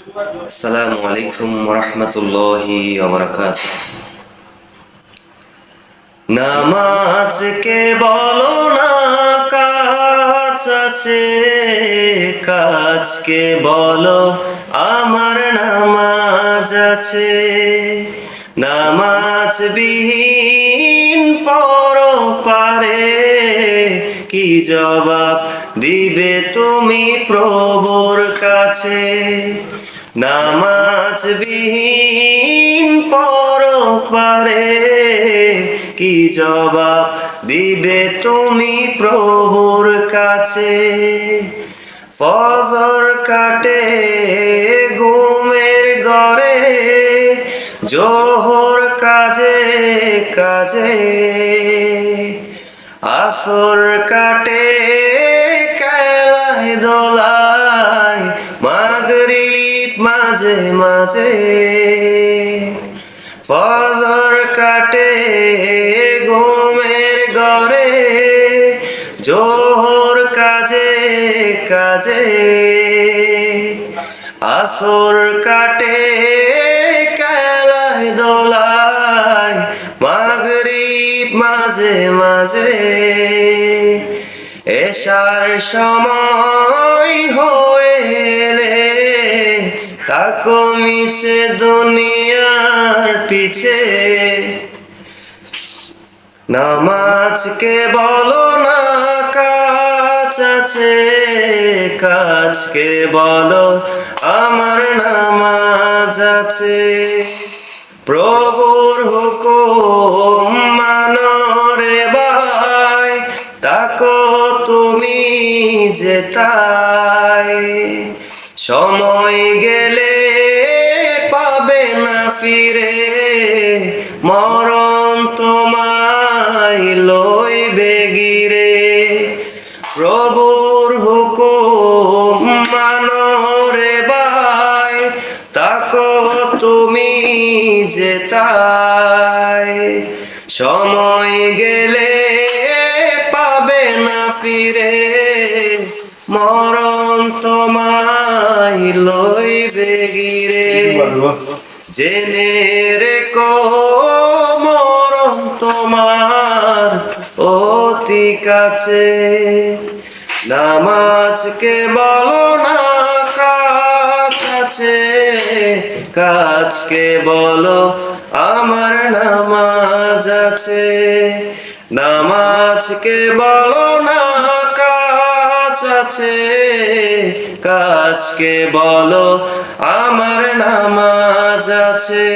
আসসালামু আলাইকুম রহমতুল্লাহি ওবরাকাত নামাজকে বলো না কাজ আছে, কাজকে বলো আমার নামাজ আছে। নামাজ বিহীন পর পারে, কি জবাব দিবে তুমি প্রভুর কাছে? নামাজ বিহীন পর পারে কি জবাব দিবে তুমি প্রভুর কাছে? ফজর কাটে, ঘুমের গড়ে জোহর কাজে কাজে। আসর কাটে, খেলায় দোলায় মাঝে মাঝে ফজর কাটে ঘুমের গড়ে জোহর কাজে কাজে আসর কাটে খেলায়, দোলায়, মাগরিব মাঝে মাঝে এসার সময় হয়ে কমিছে দুনিয়ার পিছে। নামাজকে বলো না, কাজ আছে। কাজকে বলো, আমার নামাজ আছে। প্রভুর হুকুম মানরে ভাই, তাকো তুমি যে তাই। সময় পাবে ফিরে মরণ তোমায় লইবে গিরে প্রভুর হুকুম মানরে ভাই, তাকো তুমি যে তাই। সময় গেলে পাবে না ফিরে, মরণ তোমায় লইবে গিরে জেনে রেখো মরণ তোমার অতি কাছে। নামাজকে বলো না কাজ আছে কাজকে বলো আমার নামাজ আছে। নামাজকে বলো না কাজ আছে কাজকে বলো আমার নামাজ আছে।